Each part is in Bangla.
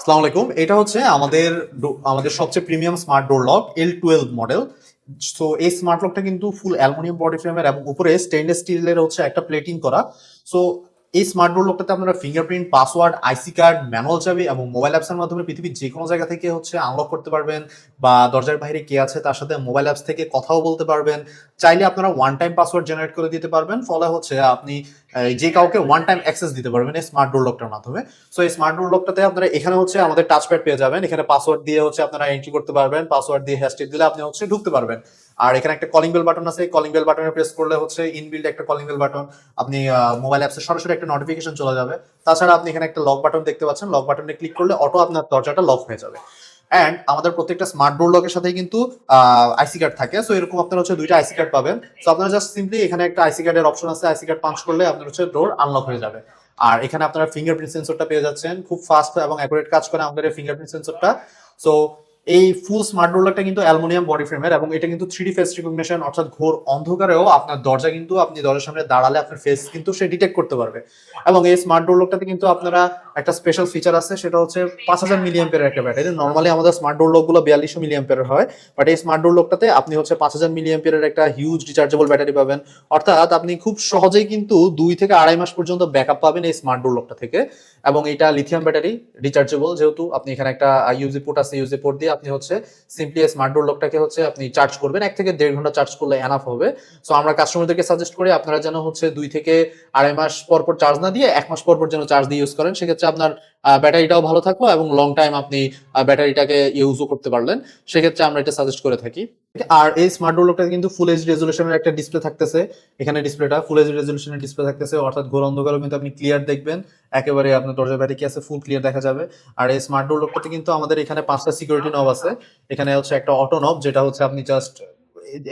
আসসালামু আলাইকুম। এটা হচ্ছে আমাদের আমাদের সবচেয়ে premium smart door lock L twelve model so এই স্মার্ট লকটা কিন্তু ফুল অ্যালুমিনিয়াম বডি ফ্রেমের এবং উপরে স্টেনলেস স্টিলের হচ্ছে একটা প্লেটিং করা। সো এই স্মার্ট ডোর লকটাতে আপনারা fingerprint password IC card manual চাবি এবং মোবাইল অ্যাপসের মাধ্যমে পৃথিবীর যে কোনো জায়গা থেকে হচ্ছে আনলক করতে পারবেন বা দরজার বাইরে কে আছে তার সাথে মোবাইল অ্যাপস থেকে কথাও বলতে পারবেন। চাইলে আপনারা ওয়ান টাইম পাসওয়ার্ড জেনারেট করে দিতে পারবেন, ফলে হচ্ছে আপনি যে কাউকে ওয়ান টাইম অ্যাক্সেস দিতে পারবেন এই স্মার্ট ডোর লকটার মাধ্যমে। সো এই স্মার্ট ডোর লকটাতে আপনারা এখানে হচ্ছে আমাদের টাচপ্যাড পেয়ে যাবেন। এখানে পাসওয়ার্ড দিয়ে হচ্ছে আপনারা এন্ট্রি করতে পারবেন পাসওয়ার্ড দিয়ে হ্যাশট্যাগ দিলে আপনি হচ্ছে ঢুকতে পারবেন। আর এখানে একটা কলিং বেল বাটন আছে কলিং বেল বাটনে প্রেস করলে হচ্ছে ইনবিল্ড একটা কলিং বেল বাটন আপনি মোবাইল অ্যাপসে সরাসরি একটা নোটিফিকেশন চলে যাবে। তাছাড়া আপনি এখানে একটা লক বাটন দেখতে পাচ্ছেন লক বাটনে ক্লিক করলে অটো আপনার দরজাটা লক হয়ে যাবে। অ্যান্ড আমাদের প্রত্যেকটা স্মার্ট ডোর লকের সাথে কিন্তু আইসি কার্ড থাকে। সো এরকম আপনারা হচ্ছে দুইটা আইসি কার্ড পাবেন। সো আপনারা জাস্ট সিম্পলি এখানে একটা আইসি কার্ডের অপশন আছে। আইসি কার্ড পাঞ্চ করলে আপনার হচ্ছে ডোর আনলক হয়ে যাবে। আর এখানে আপনারা ফিঙ্গারপ্রিন্ট সেন্সরটা পেয়ে যাচ্ছেন। খুব ফাস্ট এবং অ্যাকুরেট কাজ করে আমাদের ফিঙ্গারপ্রিন্ট সেন্সরটা সো এই ফুল স্মার্ট ডোর কিন্তু অ্যালুমিনিয়াম বডি ফ্রেমের এবং এটা কিন্তু থ্রি ফেস রিকগনিশন অর্থাৎ ঘোর অন্ধকারেও আপনার দরজা কিন্তু আপনি দরজার সামনে দাঁড়ালে আপনার ফেস কিন্তু সে ডিটেক্ট করতে পারবে। এবং এই স্মার্ট ডোর লকটাতে কিন্তু আপনারা একটা স্পেশাল ফিচার আছে, সেটা হচ্ছে পাঁচ হাজার মিলিয়াম্পের একটা ব্যাটারি নর্মালি আমাদের স্মার্ট ডোর লকগুলো বিয়াল্লিশশো মিলিয়াম্পের হয় বাট এই স্মার্ট ডোর লকটাতে আপনি হচ্ছে পাঁচ হাজার মিলিয়াম্পের একটা হিউজ রিচার্জেবল ব্যাটারি পাবেন। অর্থাৎ আপনি খুব সহজেই কিন্তু দুই থেকে আড়াই মাস পর্যন্ত ব্যাকআপ পাবেন এই স্মার্ট ডোর লকটা থেকে। এবং এটা লিথিয়াম ব্যাটারি রিচার্জেবল যেহেতু আপনি এখানে একটা ইউজি পোর্ট আছে ইউজি পোর্ট দিয়ে আপনি হচ্ছে সিম্পলি স্মার্ট ডোর লকটাকে হচ্ছে আপনি চার্জ করবেন। এক থেকে দেড় ঘণ্টা চার্জ করলে এনাফ হবে। সো আমরা কাস্টমারদেরকে সাজেস্ট করি আপনারা যেন হচ্ছে দুই থেকে আড়াই মাস পর পর চার্জ না দিয়ে এক মাস পর পর যেন চার্জ দিয়ে ইউজ করেন। সেক্ষেত্রে আপনার ব্যাটারিটাও ভালো থাকল এবং লং টাইম আপনি ব্যাটারিটাকে ইউজও করতে পারলেন। সেক্ষেত্রে আমরা এটা সাজেস্ট করে থাকি। আর এই স্মার্ট ডোর লকটা কিন্তু ফুল এইচ রেজলিউশনের একটা ডিসপ্লে থাকতেছে। এখানে ডিসপ্লেটা ফুল এইচ রেজলিউশনের ডিসপ্লে থাকতেছে। অর্থাৎ ঘোর অন্ধকারও কিন্তু আপনি ক্লিয়ার দেখবেন। একেবারে আপনার দরজা বাইরে কি আছে ফুল ক্লিয়ার দেখা যাবে। আর এই স্মার্ট ডোর লকটাতে কিন্তু আমাদের এখানে পাঁচটা সিকিউরিটি নব আছে। এখানে হচ্ছে একটা অটো নব যেটা হচ্ছে আপনি জাস্ট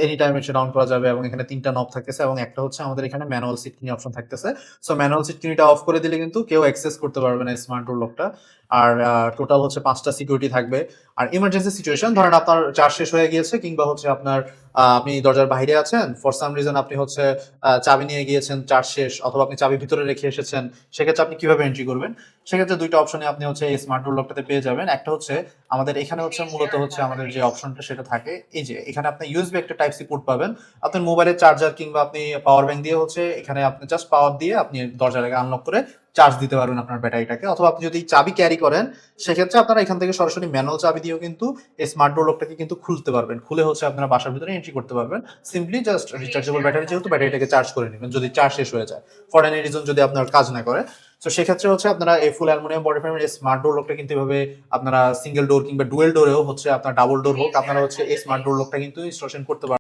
এনি টাইম এসে ডাউন করা যাবে এবং এখানে তিনটা নব থাকতেছে এবং একটা হচ্ছে আমাদের এখানে ম্যানুয়াল সিট কিনি অপশন থাকতেছে। সো ম্যানুয়াল সিট কিনিটা অফ করে দিলে কিন্তু কেউ অ্যাক্সেস করতে পারবে না স্মার্ট ডোর লকটা আর টোটাল হচ্ছে পাঁচটা সিকিউরিটি থাকবে। আর ইমার্জেন্সি সিচুয়েশন ধরেন আপনার চার্জ শেষ হয়ে গিয়েছে কিংবা হচ্ছে আপনার আপনি দরজার বাইরে আছেন ফর সাম রিজন আপনি হচ্ছে চাবি নিয়ে গিয়েছেন চার্জ শেষ, অথবা আপনি চাবি ভিতরে রেখে এসেছেন, সেক্ষেত্রে আপনি কীভাবে এন্ট্রি করবেন? সেক্ষেত্রে দুইটা অপশনে আপনি হচ্ছে এই স্মার্ট ডোর লকটাতে পেয়ে যাবেন। একটা হচ্ছে, আমাদের এখানে হচ্ছে মূলত হচ্ছে আমাদের যে অপশনটা সেটা থাকে, এই যে এখানে আপনি ইউএসবি একটা টাইপ সি পোর্ট পাবেন। আপনার মোবাইলের চার্জার কিংবা আপনি পাওয়ার ব্যাংক দিয়ে হচ্ছে, এখানে আপনি জাস্ট পাওয়ার দিয়ে আপনি দরজাটাকে আনলক করে চার্জ দিতে পারবেন আপনার ব্যাটারিটাকে। অথবা আপনি যদি চাবি ক্যারি করেন, সেক্ষেত্রে আপনারা এখান থেকে সরাসরি ম্যানুয়াল চাবি দিয়েও কিন্তু এই স্মার্ট ডোর লকটাকে কিন্তু খুলতে পারবেন। খুলে হচ্ছে আপনারা বাসার ভিতরে এন্ট্রি করতে পারবেন। সিম্পলি জাস্ট রিচার্জেবল ব্যাটারি যেহেতু ব্যাটারিটাকে চার্জ করে নেবেন, যদি চার্জ শেষ হয়ে যায় ফর এনি রিজন যদি আপনার কাজ না করে। তো সেক্ষেত্রে হচ্ছে আপনারা এই ফুল অ্যালুমিনিয়াম বডি ফ্রেমের স্মার্ট ডোর লকটা কিন্তু এভাবে আপনারা সিঙ্গেল ডোর কিংবা ডুয়েল ডোরেও হচ্ছে আপনার ডাবল ডোর হোক, আপনারা হচ্ছে এই স্মার্ট ডোর লকটা কিন্তু ইনস্টলেশন করতে পারবেন।